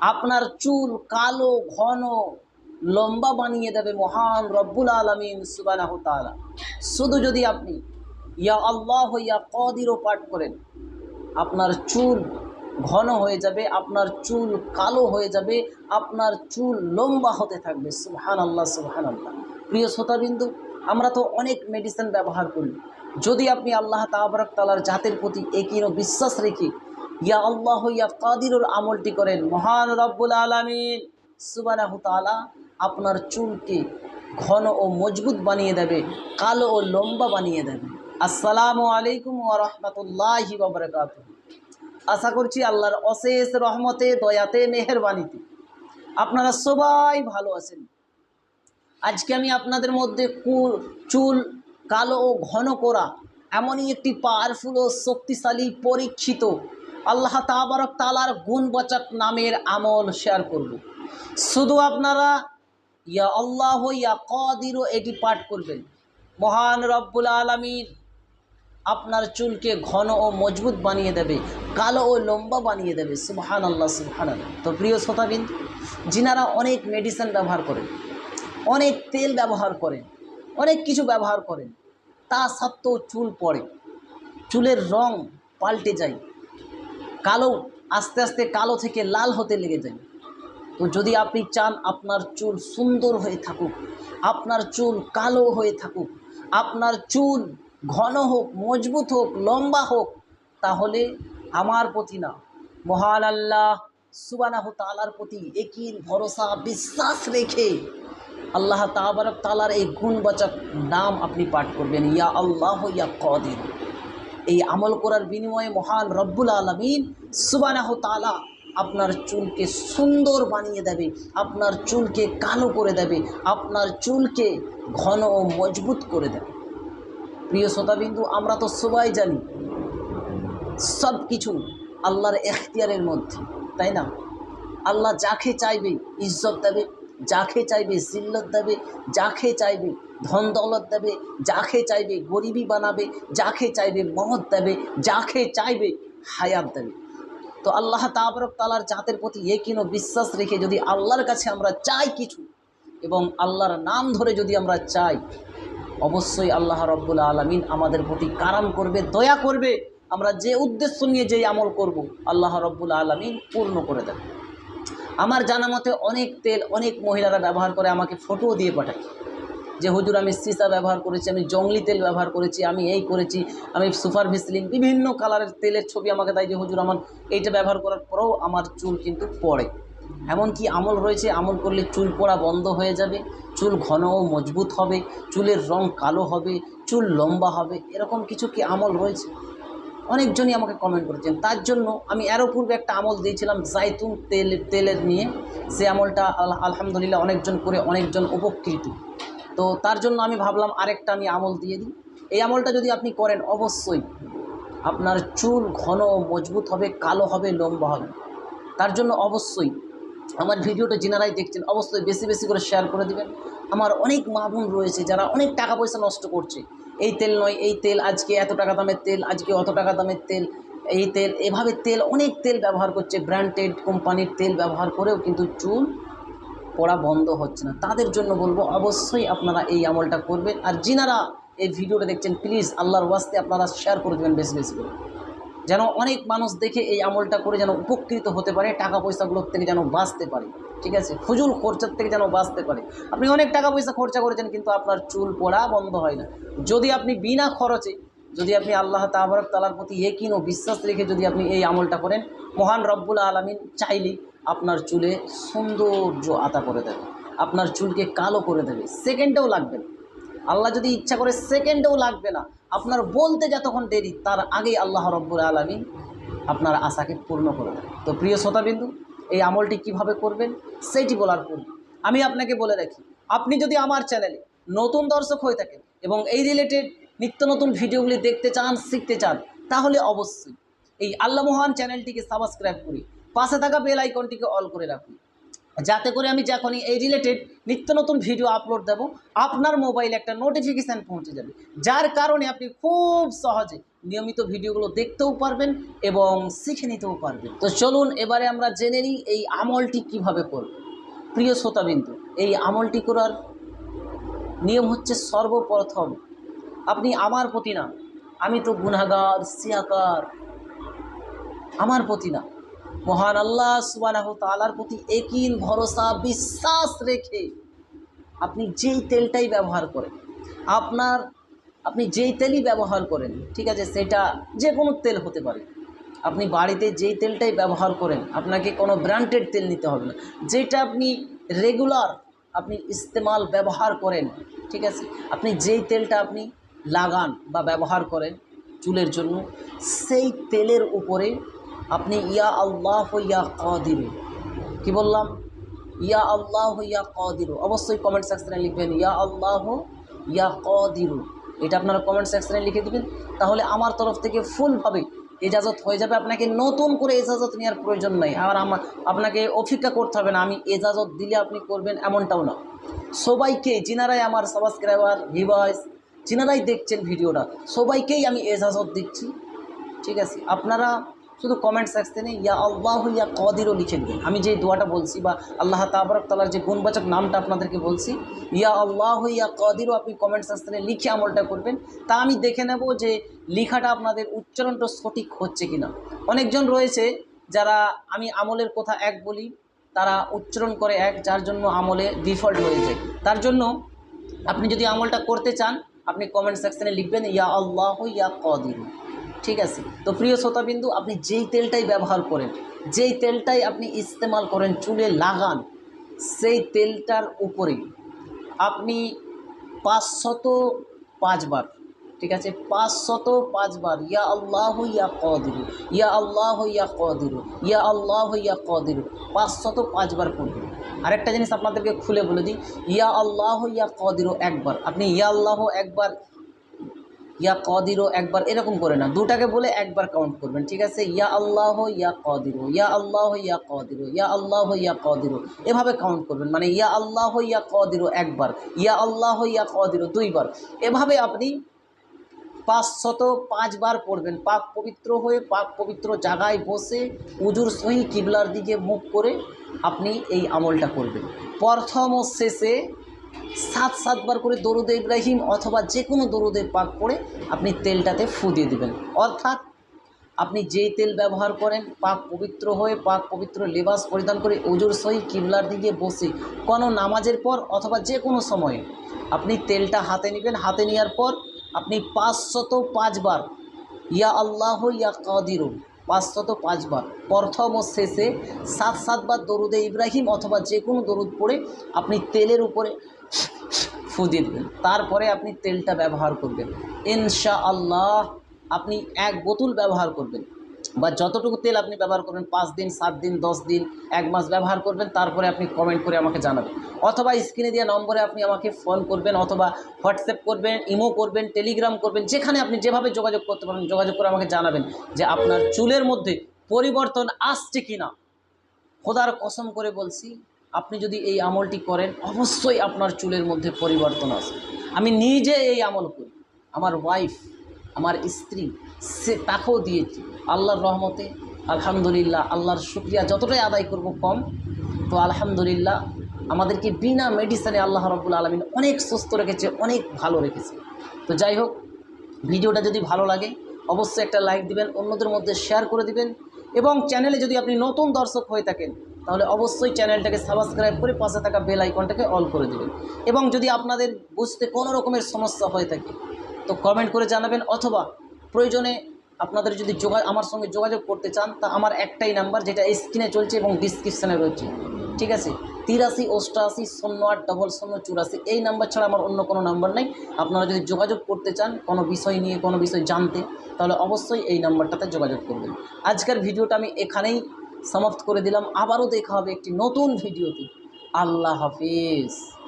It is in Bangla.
আপনার চুল কালো, ঘন, লম্বা বানিয়ে দেবে মহান রব্বুল আলমিন সুবানাহ তালা শুধু যদি আপনি ইয়া আল্লাহ, ইয়া কদিরও পাঠ করেন, আপনার চুল ঘন হয়ে যাবে, আপনার চুল কালো হয়ে যাবে, আপনার চুল লম্বা হতে থাকবে সুবহান আল্লাহ সুবহান আল্লাহ প্রিয় শ্রোতাবিন্দু, আমরা তো অনেক মেডিসিন ব্যবহার করি। যদি আপনি আল্লাহ তাবরক তালার জাতের প্রতি একই বিশ্বাস রেখে ইয়া আল্লাহ, ইয়া কাদিরুর আমলটি করেন। মহান রব্বুল আলমিন। সুবানাহ আপনার চুলকে ঘন ও মজবুত বানিয়ে দেবে, কালো ও লম্বা বানিয়ে দেবে। আসসালামু আলাইকুম ওয়া রাহমাতুল্লাহি ওয়া আশা করছি আল্লাহর অশেষ রহমতে, দয়াতে, মেহেরবানিতে আপনারা সবাই ভালো আছেন। আজকে আমি আপনাদের মধ্যে কুল চুল কালো ও ঘন করা এমনই একটি পাওয়ারফুল ও শক্তিশালী পরীক্ষিত আল্লাহ তাবারক তালার গুণবাচক নামের আমল শেয়ার করব শুধু আপনারা ইয়া আল্লাহ ইয়া কদিরও এটি পাঠ করবেন। মহান রব্বুল আলমিন আপনার চুলকে ঘন ও মজবুত বানিয়ে দেবে, কালো ও লম্বা বানিয়ে দেবে। সুবহান আল্লাহ সুবহান আল্লাহ তো প্রিয় শ্রোতাবিন যিনারা অনেক মেডিসিন ব্যবহার করেন, অনেক তেল ব্যবহার করেন, অনেক কিছু ব্যবহার করেন, তা সত্ত্বেও চুল পড়ে, চুলের রং পাল্টে যায়। কালো, আস্তে আস্তে কালো থেকে লাল হতে লেগে যায়। তো যদি আপনি চান আপনার চুল সুন্দর হয়ে থাকুক, আপনার চুল কালো হয়ে থাকুক, আপনার চুল ঘন হোক, মজবুত হোক, লম্বা হোক, তাহলে আমার প্রতি না, মহান আল্লাহ সুবানাহ তালার প্রতি একিন ভরসা, বিশ্বাস রেখে আল্লাহ তাবারক তালার এই গুণবাচক নাম আপনি পাঠ করবেন। ইয়া আল্লাহ ইয়া কদির। এই আমল করার বিনিময়ে মহান রব্বুল আলমিন সুবানাহ তালা আপনার চুলকে সুন্দর বানিয়ে দেবে, আপনার চুলকে কালো করে দেবে, আপনার চুলকে ঘন ও মজবুত করে দেবে। প্রিয় শ্রোতাবিন্দু, আমরা তো সবাই জানি সব কিছু আল্লাহর এখতিয়ারের মধ্যে, তাই না? আল্লাহ যাকে চাইবে ইজ্জত দেবে, যাকে চাইবে জিল্লত দেবে, যাকে চাইবে ধন দৌলত দেবে, যাকে চাইবে গরিবী বানাবে, যাকে চাইবে মহৎ দেবে, যাকে চাইবে হায়াত দেবে। তো আল্লাহ তাবরক তালার জাতের প্রতি একিনো বিশ্বাস রেখে যদি আল্লাহর কাছে আমরা চাই কিছু এবং আল্লাহর নাম ধরে যদি আমরা চাই, অবশ্যই আল্লাহ রব্বুল আলমিন আমাদের প্রতি কারাম করবে, দয়া করবে, আমরা যে উদ্দেশ্য নিয়ে যেই আমল করব, আল্লাহ রব্বুল আলমিন পূর্ণ করে দেবে। আমার জানা মতে অনেক তেল অনেক মহিলারা ব্যবহার করে আমাকে ফটোও দিয়ে পাঠায়। যে হুজুর আমি সিসা ব্যবহার করেছি, আমি জংলি তেল ব্যবহার করেছি, আমি এই করেছি, আমি সুপার ভিসলিন বিভিন্ন কালারের তেলের ছবি আমাকে দেয় যে, হুজুর, আমার এইটা ব্যবহার করার পরেও আমার চুল কিন্তু পড়ে। এমনকি আমল রয়েছে, আমল করলে চুল পড়া বন্ধ হয়ে যাবে, চুল ঘন ও মজবুত হবে, চুলের রং কালো হবে, চুল লম্বা হবে, এরকম কিছু কি আমল রয়েছে? অনেকজনই আমাকে কমেন্ট করেছেন। তার জন্য আমি এরও পূর্বে একটা আমল দিয়েছিলাম, জাইতুন তেল, তেলের নিয়ে। সে আমলটা আলহামদুলিল্লাহ অনেকজন করে, অনেকজন উপকৃত। তো তার জন্য আমি ভাবলাম আরেকটা আমি আমল দিয়ে দিই। এই আমলটা যদি আপনি করেন, অবশ্যই আপনার চুল ঘন, মজবুত হবে, কালো হবে, লম্বা হবে। তার জন্য অবশ্যই আমার ভিডিওটা যেনারাই দেখছেন, অবশ্যই বেশি বেশি করে শেয়ার করে দিবেন। আমার অনেক মা বোন রয়েছে যারা অনেক টাকা পয়সা নষ্ট করছে। এই তেল নয়, এই তেল, আজকে এত টাকা দামের তেল, আজকে অত টাকা দামের তেল, এই তেল, এভাবে তেল, অনেক তেল ব্যবহার করছে। ব্র্যান্ডেড কোম্পানির তেল ব্যবহার করেও কিন্তু চুল পড়া বন্ধ হচ্ছে না। তাদের জন্য বলব, অবশ্যই আপনারা এই আমলটা করবেন। আর যিনারা এই ভিডিওটা দেখছেন প্লিজ আল্লাহর ওয়াস্তে আপনারা শেয়ার করে দেবেন বেশি বেশি করে। যেন অনেক মানুষ দেখে এই আমলটা করে যেন উপকৃত হতে পারে টাকা পয়সাগুলোর থেকে যেন বাঁচতে পারে। ঠিক আছে? ফুজুল খরচার থেকে যেন বাঁচতে পারে। আপনি অনেক টাকা পয়সা খরচা করেছেন, কিন্তু আপনার চুল পড়া বন্ধ হয় না। যদি আপনি বিনা খরচে যদি আপনি আল্লাহ তাবরক তালার প্রতি একিন ও বিশ্বাস রেখে যদি আপনি এই আমলটা করেন, মহান রব্বুল আলমিন চাইলেই আপনার চুলে সৌন্দর্য আতা করে দেবে, আপনার চুলকে কালো করে দেবে, সেকেন্ডেও লাগবে না। আল্লাহ যদি ইচ্ছা করে সেকেন্ডেও লাগবে না, আপনার বলতে যতক্ষণ দেরি, তার আগেই আল্লাহ রব্বুল আলমিন আপনার আশাকে পূর্ণ করে দেবে। তো প্রিয় শ্রোতাবিন্দু, এই আমলটি কীভাবে করবেন সেইটি বলার পূর্বে আমি আপনাকে বলে রাখি, আপনি যদি আমার চ্যানেলে নতুন দর্শক হয়ে থাকেন এবং এই রিলেটেড নিত্য নতুন ভিডিওগুলি দেখতে চান, শিখতে চান, তাহলে অবশ্যই এই আল্লাহ মহান চ্যানেলটিকে সাবস্ক্রাইব করি পাশে থাকা বেল আইকনটিকে অল করে রাখুন। যাতে করে আমি যখনই এই রিলেটেড নিত্য নতুন ভিডিও আপলোড দেব, আপনার মোবাইলে একটা নোটিফিকেশান পৌঁছে যাবে। যার কারণে আপনি খুব সহজে নিয়মিত ভিডিওগুলো দেখতেও পারবেন এবং শিখে নিতেও পারবেন। তো চলুন এবারে আমরা জেনে নিই এই আমলটি কীভাবে করব। প্রিয় শ্রোতাবিন্দু, এই আমলটি করার নিয়ম হচ্ছে সর্বপ্রথম আপনি আমার প্রতি না, আমি তো গুনাগার সিয়াকার। আমার প্রতি না। মহান আল্লাহ সুবাহ তালার প্রতি একিন ভরসা, বিশ্বাস রেখে আপনি যেই তেলটাই ব্যবহার করেন, আপনার, আপনি যেই তেলই ব্যবহার করেন, ঠিক আছে, সেটা যে কোনো তেল হতে পারে। আপনি বাড়িতে যেই তেলটাই ব্যবহার করেন, আপনাকে কোনো ব্র্যান্ডেড তেল নিতে হবে না। যেটা আপনি রেগুলার আপনি ইস্তেমাল, ব্যবহার করেন, ঠিক আছে, আপনি যেই তেলটা আপনি লাগান বা ব্যবহার করেন চুলের জন্য, সেই তেলের উপরে আপনি ইয়া আল্লাহ ইয়া কাদির। কি বললাম? ইয়া আল্লাহ ইয়া কাদির। অবশ্যই কমেন্ট সেকশনে লিখবেন, ইয়া আল্লাহ ইয়া কাদির। এটা আপনারা কমেন্ট সেকশনে লিখে দেবেন। তাহলে আমার তরফ থেকে ফুলভাবে এজাজত হয়ে যাবে। আপনাকে নতুন করে এজাজত নেওয়ার প্রয়োজন নেই। আর আমার আপনাকে অপেক্ষা করতে হবে না। আমি এজাজত দিলে আপনি করবেন এমনটাও না। সবাইকে, যিনারাই আমার সাবস্ক্রাইবার ভিভাইস যিনারাই দেখছেন ভিডিওটা। সবাইকেই আমি এজাজত দিচ্ছি। ঠিক আছে? আপনারা শুধু কমেন্ট সেকশনে ইয়া আল্লাহ ইয়া কদিরও লিখে দেবেন আমি যে দোয়াটা বলছি বা আল্লাহ তাবরক তালার যে গুণবাচক নামটা আপনাদেরকে বলছি, ইয়া আল্লাহ ইয়া কদিরও আপনি কমেন্ট সেকশনে লিখে আমলটা করবেন। তা আমি দেখে নেব যে লেখাটা আপনাদের উচ্চারণটা সঠিক হচ্ছে কি না অনেকজন রয়েছে যারা আমি আমলের কথা এক বলি, তারা উচ্চারণ করে এক, যার জন্য আমলে ডিফল্ট হয়ে যায়। তার জন্য আপনি যদি আমলটা করতে চান আপনি কমেন্ট সেকশানে লিখবেন, ইয়া আল্লাহ, ইয়া কদিরু। ঠিক আছে? তো প্রিয় শ্রোতাবিন্দু, আপনি যেই তেলটাই ব্যবহার করেন, যেই তেলটাই আপনি ইস্তেমাল করেন, চুলে লাগান, সেই তেলটার উপরে আপনি পাঁচশত পাঁচবার ঠিক আছে? পাঁচশত পাঁচবার ইয়া আল্লাহ, ইয়া কদিরু। ইয়া আল্লাহ, ইয়া কদিরু। ইয়া আল্লাহ, ইয়া কদিরু। পাঁচশত পাঁচবার পড়বেন। আরেকটা জিনিস আপনাদেরকে খুলে বলে দিই, ইয়া আল্লাহ ইয়া কদিরু একবার, আপনি ইয়া আল্লাহ একবার, ইয়া কদিরো একবার এরকম করে না, দুটাকে বলে একবার কাউন্ট করবেন, ঠিক আছে? ইয়া আল্লাহ ইয়া কদিরো, ইয়া আল্লাহ ইয়া কদিরো, ইয়া আল্লাহ ইয়া কদিরো, এভাবে কাউন্ট করবেন মানে ইয়া আল্লাহ ইয়া কদিরো একবার, ইয়া আল্লাহ ইয়া কদিরো দুইবার, এভাবে আপনি পাঁচশত পাঁচবার পড়বেন। পাক পবিত্র হয়ে পাক পবিত্র জায়গায় বসে উজুর সহি কিবলার দিকে মুখ করে আপনি এই আমলটা করবেন। প্রথম ও শেষে সাত সাতবার করে দরুদে ইব্রাহিম অথবা যে কোনো দরুদে পাক করে আপনি তেলটাতে ফু দিয়ে দেবেন। অর্থাৎ আপনি যেই তেল ব্যবহার করেন পাক পবিত্র হয়ে পাক পবিত্র লেবাস পরিধান করে ওজোর সহি কিবলার দিকে বসে কোনো নামাজের পর অথবা যে কোনো সময়ে আপনি তেলটা হাতে নেবেন। হাতে নেওয়ার পর আপনি পাঁচশত পাঁচবার, ইয়া আল্লাহ ইয়া কাদিরু, পাঁচশত পাঁচবার, প্রথম ও শেষে সাত সাতবার দরুদে ইব্রাহিম অথবা যে কোনো দরুদ পড়ে আপনি তেলের উপরে ফু দেবেন। তারপরে আপনি তেলটা ব্যবহার করবেন। ইনশা আল্লাহ আপনি এক বোতল ব্যবহার করবেন। বা যতটুকু তেল আপনি ব্যবহার করবেন, পাঁচ দিন, সাত দিন, দশ দিন, এক মাস ব্যবহার করবেন, তারপরে আপনি কমেন্ট করে আমাকে জানাবেন। অথবা স্ক্রিনে দেওয়া নম্বরে আপনি আমাকে ফোন করবেন অথবা হোয়াটসঅ্যাপ করবেন ইমো করবেন টেলিগ্রাম করবেন, যেখানে আপনি যেভাবে যোগাযোগ করতে পারেন যোগাযোগ করে আমাকে জানাবেন যে আপনার চুলের মধ্যে পরিবর্তন আসছে কি না খোদার কসম করে বলছি, আপনি যদি এই আমলটি করেন, অবশ্যই আপনার চুলের মধ্যে পরিবর্তন আসবে। আমি নিজে এই আমল করি। আমার ওয়াইফ আমার স্ত্রী সে তাকেও দিয়েছি। আল্লাহর রহমতে, আলহামদুলিল্লাহ, আল্লাহর শুক্রিয়া যতটাই আদায় করব কম। তো আলহামদুলিল্লাহ, আমাদেরকে বিনা মেডিসিনে আল্লাহ রব্বুল আলমিন অনেক সুস্থ রেখেছে, অনেক ভালো রেখেছে। তো যাই হোক, ভিডিওটা যদি ভালো লাগে, অবশ্যই একটা লাইক দিবেন, অন্যদের মধ্যে শেয়ার করে দিবেন। এবং চ্যানেলে যদি আপনি নতুন দর্শক হয়ে থাকেন, তাহলে অবশ্যই চ্যানেলটাকে সাবস্ক্রাইব করে পাশে থাকা বেল আইকনটাকে অল করে দেবেন। এবং যদি আপনাদের বুঝতে কোনো রকমের সমস্যা হয়ে থাকে, তো কমেন্ট করে জানাবেন, অথবা প্রয়োজনে আপনাদের যদি যোগা আমার সঙ্গে যোগাযোগ করতে চান, তা আমার একটাই নাম্বার যেটা স্ক্রিনে চলছে এবং ডিসক্রিপশানে রয়েছে। ঠিক আছে? তিরাশি অষ্টআশি শূন্য আট ডবল শূন্য, চুরাশি, এই নাম্বার ছাড়া আমার অন্য কোনো নাম্বার নেই। আপনারা যদি যোগাযোগ করতে চান কোনো বিষয় নিয়ে, কোনো বিষয় জানতে, তাহলে অবশ্যই এই নাম্বারটাতে যোগাযোগ করবেন। আজকের ভিডিওটা আমি এখানেই সমাপ্ত করে দিলাম। আবারও দেখা হবে একটি নতুন ভিডিওতে। আল্লাহ হাফিজ।